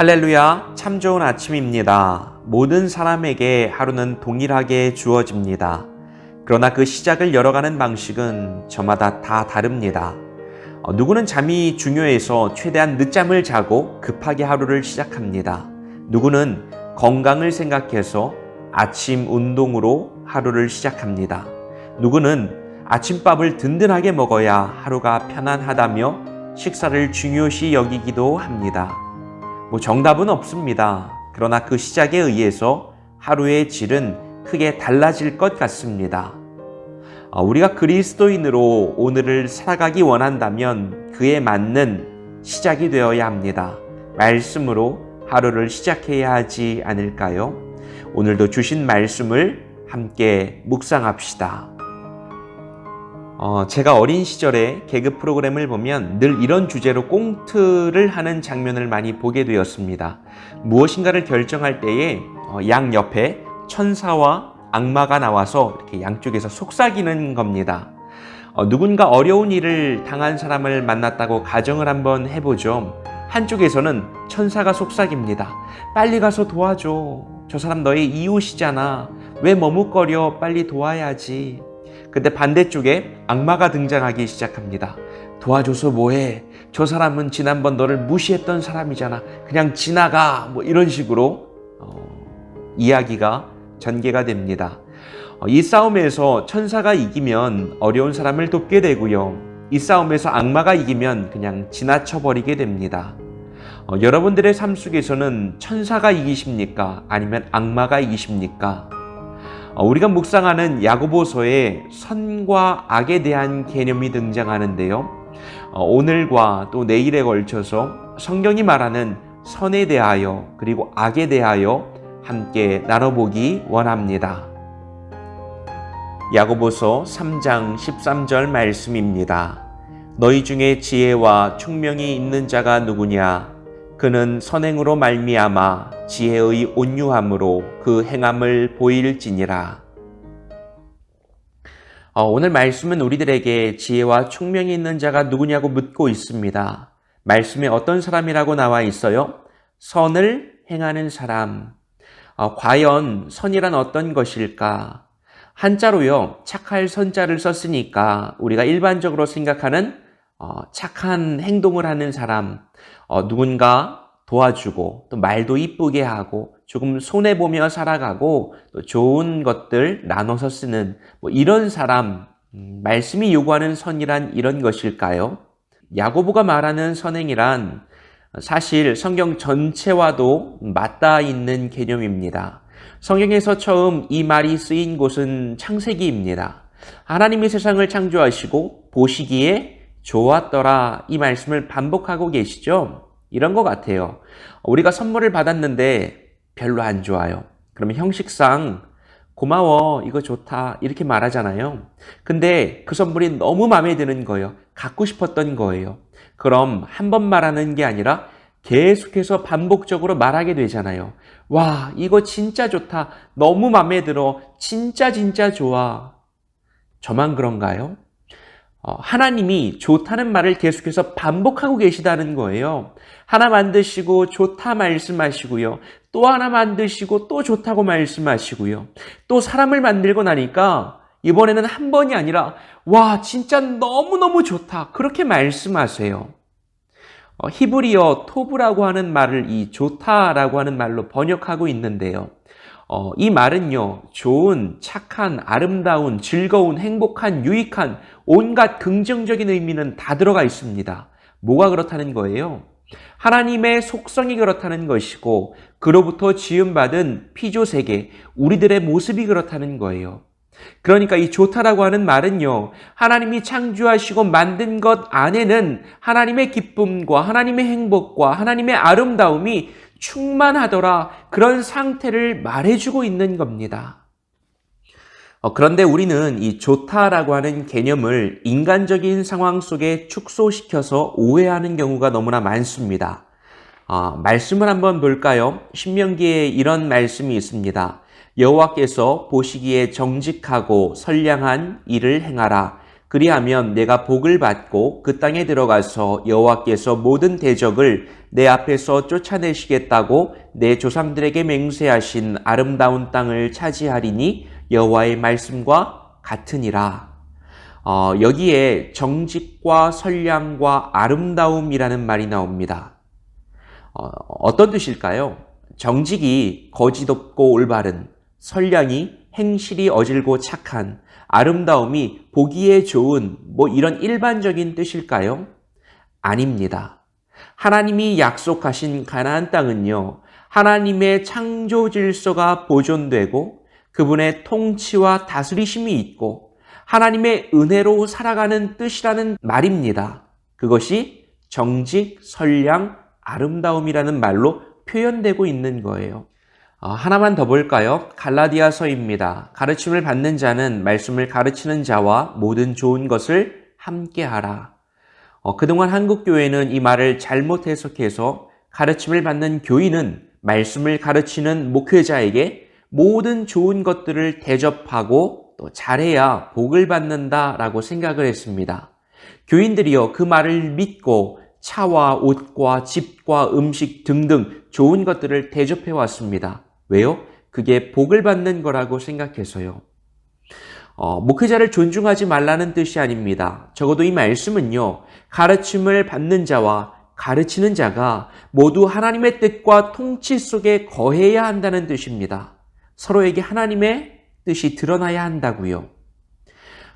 할렐루야, 참 좋은 아침입니다. 모든 사람에게 하루는 동일하게 주어집니다. 그러나 그 시작을 열어가는 방식은 저마다 다 다릅니다. 어, 누구는 잠이 중요해서 최대한 늦잠을 자고 급하게 하루를 시작합니다. 누구는 건강을 생각해서 아침 운동으로 하루를 시작합니다. 누구는 아침밥을 든든하게 먹어야 하루가 편안하다며 식사를 중요시 여기기도 합니다. 뭐 정답은 없습니다. 그러나 그 시작에 의해서 하루의 질은 크게 달라질 것 같습니다. 어, 우리가 그리스도인으로 오늘을 살아가기 원한다면 그에 맞는 시작이 되어야 합니다. 말씀으로 하루를 시작해야 하지 않을까요? 오늘도 주신 말씀을 함께 묵상합시다. 어, 제가 어린 시절에 개그 프로그램을 보면 늘 이런 주제로 꽁트를 하는 장면을 많이 보게 되었습니다. 무엇인가를 결정할 때에 어, 양 옆에 천사와 악마가 나와서 이렇게 양쪽에서 속삭이는 겁니다. 어, 누군가 어려운 일을 당한 사람을 만났다고 가정을 한번 해보죠. 한쪽에서는 천사가 속삭입니다. 빨리 가서 도와줘. 저 사람 너의 이웃이잖아. 왜 머뭇거려? 빨리 도와야지. 근데 반대쪽에 악마가 등장하기 시작합니다. 도와줘서 뭐해? 저 사람은 지난번 너를 무시했던 사람이잖아. 그냥 지나가. 뭐 이런 식으로 어, 이야기가 전개가 됩니다. 어, 이 싸움에서 천사가 이기면 어려운 사람을 돕게 되고요. 이 싸움에서 악마가 이기면 그냥 지나쳐버리게 됩니다. 어, 여러분들의 삶 속에서는 천사가 이기십니까? 아니면 악마가 이기십니까? 어, 우리가 묵상하는 야고보서에 선과 악에 대한 개념이 등장하는데요. 어, 오늘과 또 내일에 걸쳐서 성경이 말하는 선에 대하여 그리고 악에 대하여 함께 나눠보기 원합니다. 야고보서 3장 13절 말씀입니다. 너희 중에 지혜와 총명이 있는 자가 누구냐? 그는 선행으로 말미암아 지혜의 온유함으로 그 행함을 보일지니라. 어, 오늘 말씀은 우리들에게 지혜와 총명이 있는 자가 누구냐고 묻고 있습니다. 말씀에 어떤 사람이라고 나와 있어요? 선을 행하는 사람. 어, 과연 선이란 어떤 것일까? 한자로요, 착할 선자를 썼으니까 우리가 일반적으로 생각하는 어, 착한 행동을 하는 사람, 어, 누군가 도와주고 또 말도 이쁘게 하고 조금 손해 보며 살아가고 또 좋은 것들 나눠서 쓰는 뭐 이런 사람 음, 말씀이 요구하는 선이란 이런 것일까요? 야고보가 말하는 선행이란 사실 성경 전체와도 맞닿아 있는 개념입니다. 성경에서 처음 이 말이 쓰인 곳은 창세기입니다. 하나님이 세상을 창조하시고 보시기에 좋았더라 이 말씀을 반복하고 계시죠? 이런 것 같아요. 우리가 선물을 받았는데 별로 안 좋아요. 그러면 형식상 고마워, 이거 좋다, 이렇게 말하잖아요. 근데 그 선물이 너무 마음에 드는 거예요. 갖고 싶었던 거예요. 그럼 한 번 말하는 게 아니라 계속해서 반복적으로 말하게 되잖아요. 와, 이거 진짜 좋다. 너무 마음에 들어. 진짜 진짜 좋아. 저만 그런가요? 어, 하나님이 좋다는 말을 계속해서 반복하고 계시다는 거예요. 하나 만드시고 좋다 말씀하시고요. 또 하나 만드시고 또 좋다고 말씀하시고요. 또 사람을 만들고 나니까 이번에는 한 번이 아니라 와 진짜 너무너무 좋다 그렇게 말씀하세요. 어, 히브리어 토브라고 하는 말을 이 좋다라고 하는 말로 번역하고 있는데요. 어, 이 말은요, 좋은, 착한, 아름다운, 즐거운, 행복한, 유익한, 온갖 긍정적인 의미는 다 들어가 있습니다. 뭐가 그렇다는 거예요? 하나님의 속성이 그렇다는 것이고, 그로부터 지음받은 피조세계, 우리들의 모습이 그렇다는 거예요. 그러니까 이 좋다라고 하는 말은요, 하나님이 창조하시고 만든 것 안에는 하나님의 기쁨과 하나님의 행복과 하나님의 아름다움이 충만하더라. 그런 상태를 말해주고 있는 겁니다. 어, 그런데 우리는 이 좋다라고 하는 개념을 인간적인 상황 속에 축소시켜서 오해하는 경우가 너무나 많습니다. 어, 말씀을 한번 볼까요? 신명기에 이런 말씀이 있습니다. 여호와께서 보시기에 정직하고 선량한 일을 행하라. 그리하면 내가 복을 받고 그 땅에 들어가서 여호와께서 모든 대적을 내 앞에서 쫓아내시겠다고 내 조상들에게 맹세하신 아름다운 땅을 차지하리니 여호와의 말씀과 같으니라. 어, 여기에 정직과 선량과 아름다움이라는 말이 나옵니다. 어, 어떤 뜻일까요? 정직이 거짓 없고 올바른, 선량이 행실이 어질고 착한, 아름다움이 보기에 좋은, 뭐 이런 일반적인 뜻일까요? 아닙니다. 하나님이 약속하신 가나안 땅은요, 하나님의 창조 질서가 보존되고 그분의 통치와 다스리심이 있고 하나님의 은혜로 살아가는 뜻이라는 말입니다. 그것이 정직, 선량, 아름다움이라는 말로 표현되고 있는 거예요. 어, 하나만 더 볼까요? 갈라디아서입니다. 가르침을 받는 자는 말씀을 가르치는 자와 모든 좋은 것을 함께 하라. 어, 그동안 한국 교회는 이 말을 잘못 해석해서 가르침을 받는 교인은 말씀을 가르치는 목회자에게 모든 좋은 것들을 대접하고 또 잘해야 복을 받는다라고 생각을 했습니다. 교인들이요, 그 말을 믿고 차와 옷과 집과 음식 등등 좋은 것들을 대접해 왔습니다. 왜요? 그게 복을 받는 거라고 생각해서요. 어, 목회자를 존중하지 말라는 뜻이 아닙니다. 적어도 이 말씀은요, 가르침을 받는 자와 가르치는 자가 모두 하나님의 뜻과 통치 속에 거해야 한다는 뜻입니다. 서로에게 하나님의 뜻이 드러나야 한다고요.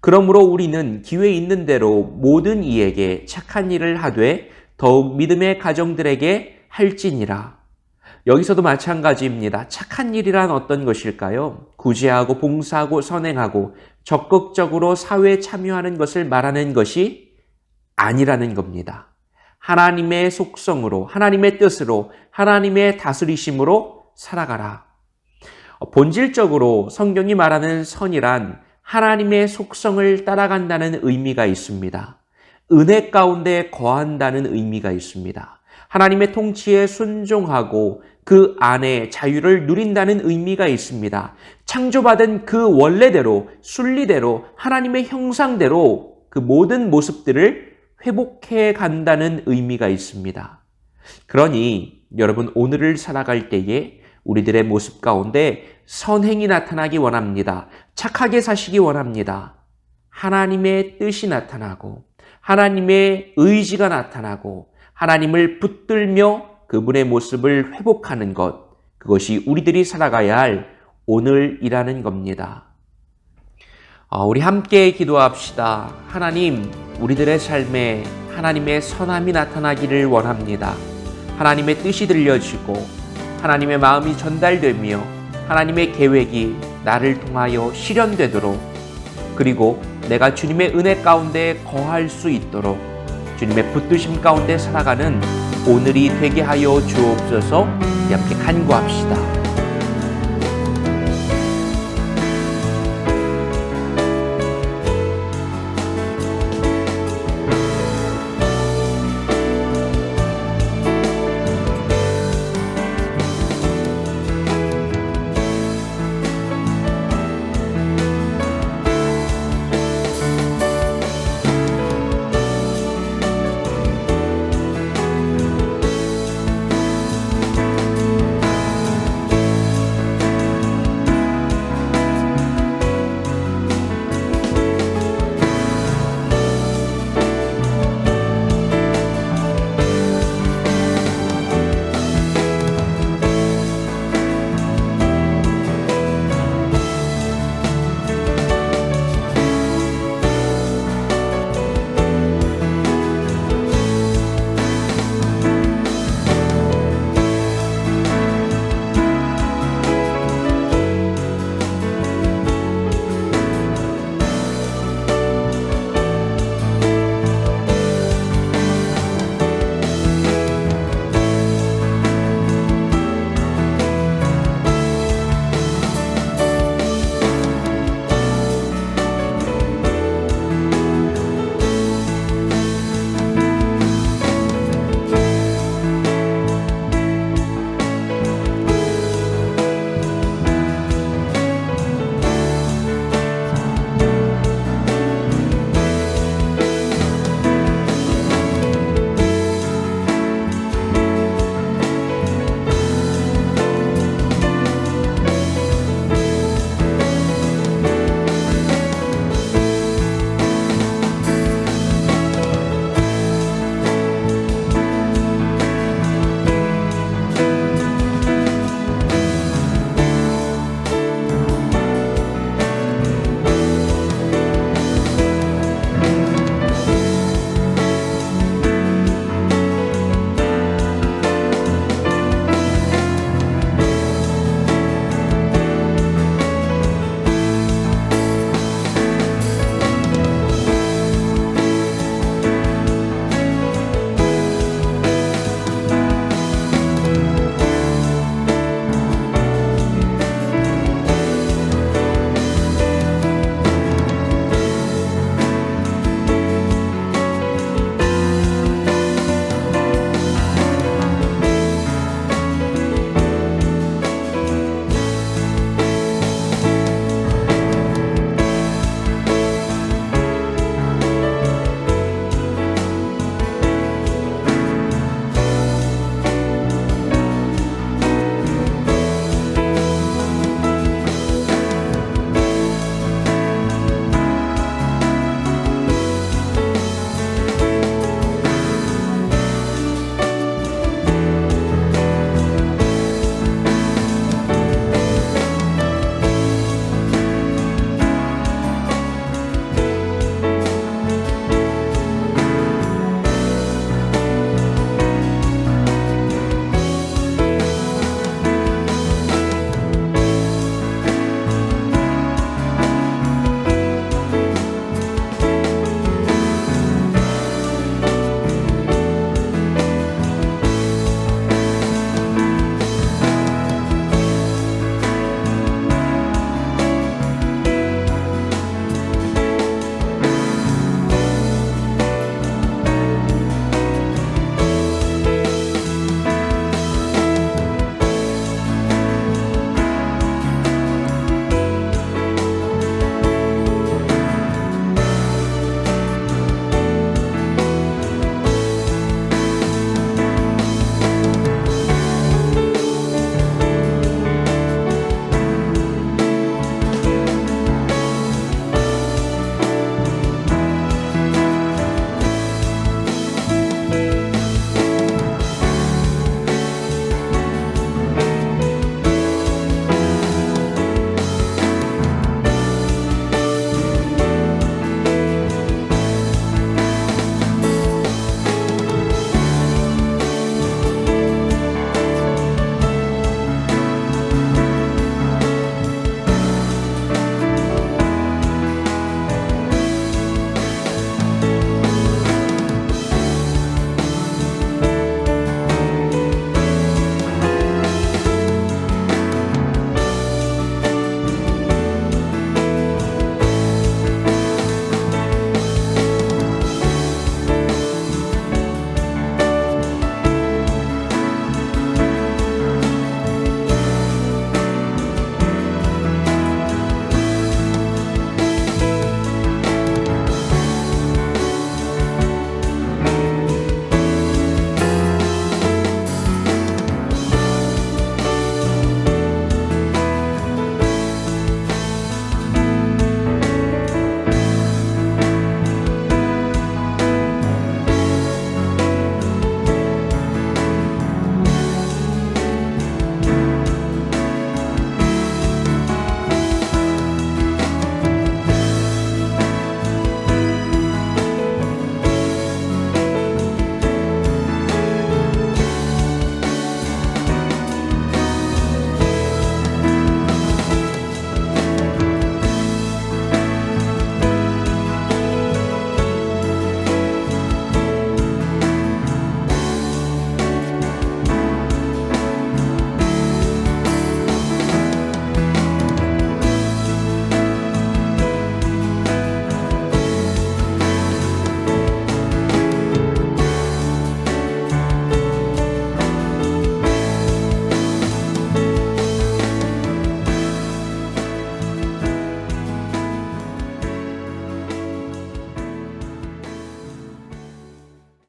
그러므로 우리는 기회 있는 대로 모든 이에게 착한 일을 하되 더욱 믿음의 가정들에게 할지니라. 여기서도 마찬가지입니다. 착한 일이란 어떤 것일까요? 구제하고 봉사하고 선행하고 적극적으로 사회에 참여하는 것을 말하는 것이 아니라는 겁니다. 하나님의 속성으로, 하나님의 뜻으로, 하나님의 다스리심으로 살아가라. 본질적으로 성경이 말하는 선이란 하나님의 속성을 따라간다는 의미가 있습니다. 은혜 가운데 거한다는 의미가 있습니다. 하나님의 통치에 순종하고 그 안에 자유를 누린다는 의미가 있습니다. 창조받은 그 원래대로, 순리대로, 하나님의 형상대로 그 모든 모습들을 회복해 간다는 의미가 있습니다. 그러니 여러분 오늘을 살아갈 때에 우리들의 모습 가운데 선행이 나타나기 원합니다. 착하게 사시기 원합니다. 하나님의 뜻이 나타나고 하나님의 의지가 나타나고 하나님을 붙들며 그분의 모습을 회복하는 것, 그것이 우리들이 살아가야 할 오늘이라는 겁니다. 어, 우리 함께 기도합시다. 하나님, 우리들의 삶에 하나님의 선함이 나타나기를 원합니다. 하나님의 뜻이 들려지고 하나님의 마음이 전달되며 하나님의 계획이 나를 통하여 실현되도록 그리고 내가 주님의 은혜 가운데 거할 수 있도록 주님의 붙드심 가운데 살아가는 오늘이 되게 하여 주옵소서 함께 간구합시다.